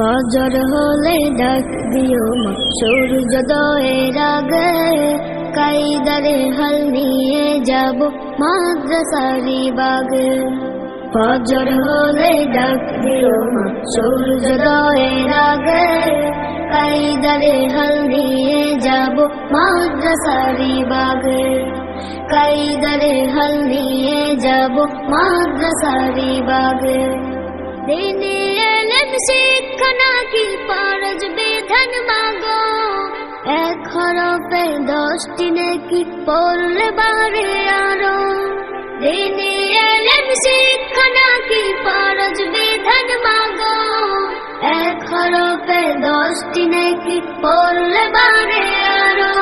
ফজর হলে ডাক দিও মা সূর্যোদয়ের আগে কাইদারে হাল নিয়ে যাব মাদ্রাসারি বাগে। ফজর হলে ডাক দিও মা সূর্যোদয়ের আগে কাইদারে হাল নিয়ে যাব মাদ্রাসারি বাগে। কাইদারে হাল নিয়ে যাব মাদ্রাসারি বাগে। দিনে দশটি নাকি পড়লে বারে আরও। দিনে এলেম শিক্ষা নাকি ফরজ বিধান মাগো? এক দশটি নাকি পড়লে বারে আরও।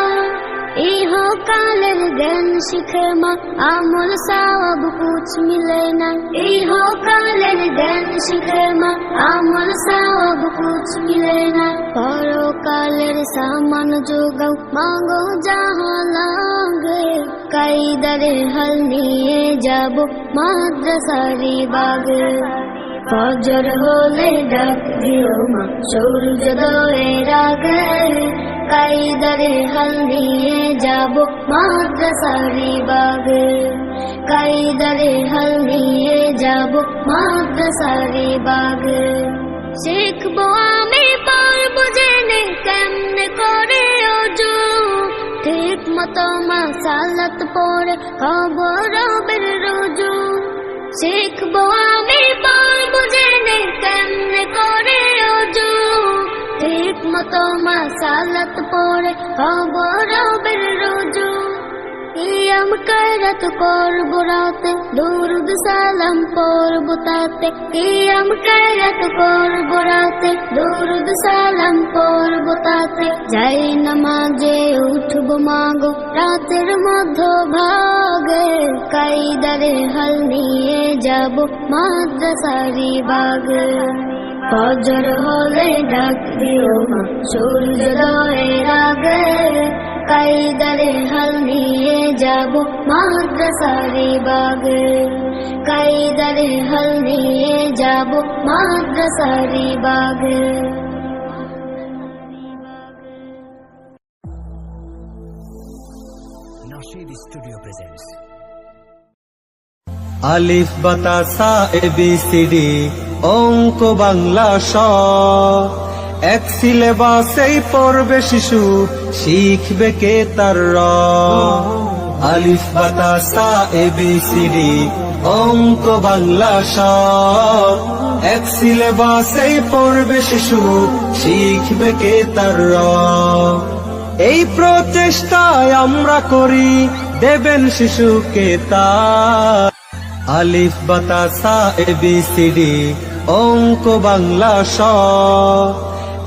ইহকালের জ্ঞান শিখে মা, আমল সব কুছ মিলে না। ইহকালের জ্ঞান শিখে মা, আমল কুছ মিলে না। পরকালের সামান যোগাও, মাগো যাহা লাগে। কাইদারে হাল নিয়ে যাব মাদ্রাসারি বাগে। ফজর হলে ডাক দিও মা সূর্যোদয়ের আগে কাইদারে হাল নিয়ে যাব মাদ্রাসারি বাগে। কাইদারে হাল নিয়ে যাব মাদ্রাসারি বাগে। শিখব আমি পারব জেনে কেমনে করে অজু। ঠিক মতো মাসালাত পরে খবর রবের রোজু। শিখব আমি পারব জেনে কেমনে করে অজু। ঠিক মতো মাসালাত পরে খবর রবের কিয়াম কারাত করব রাতে দুরুদ সালাম পড়ব তাতে কিয়াম কারাত করব রাতে দুরুদ সালাম পড়ব তাতে যাই নামাজে উঠব মাগো রাতের মধ্য ভাগে কাইদারে হাল নিয়ে যাব মাদ্রাসারি বাগে ফজর হলে ডাক দিও মা সূর্যোদয়ের আগে কাইদারে হাল নিয়ে যাব মাদ্রাসারি বাগে। কাইদারে হাল নিয়ে যাব মাদ্রাসারি বাগে। Nashid Studio presents আলিফ বাতাসা এবিসিডি অঙ্ক বাংলা স। এক সিলেবাসেই পড়বে শিশু, শিখবে কে তার র। আলিফ বাতাসা এবিসিডি অঙ্ক, বাংলা, স। এক সিলেবাসেই পড়বে শিশু, শিখবে কে তার র। এই প্রচেষ্টায় আমরা করি, দেবেন শিশুকে তার। আলিফ বাতাসা এবিসিডি অঙ্ক, বাংলা, স।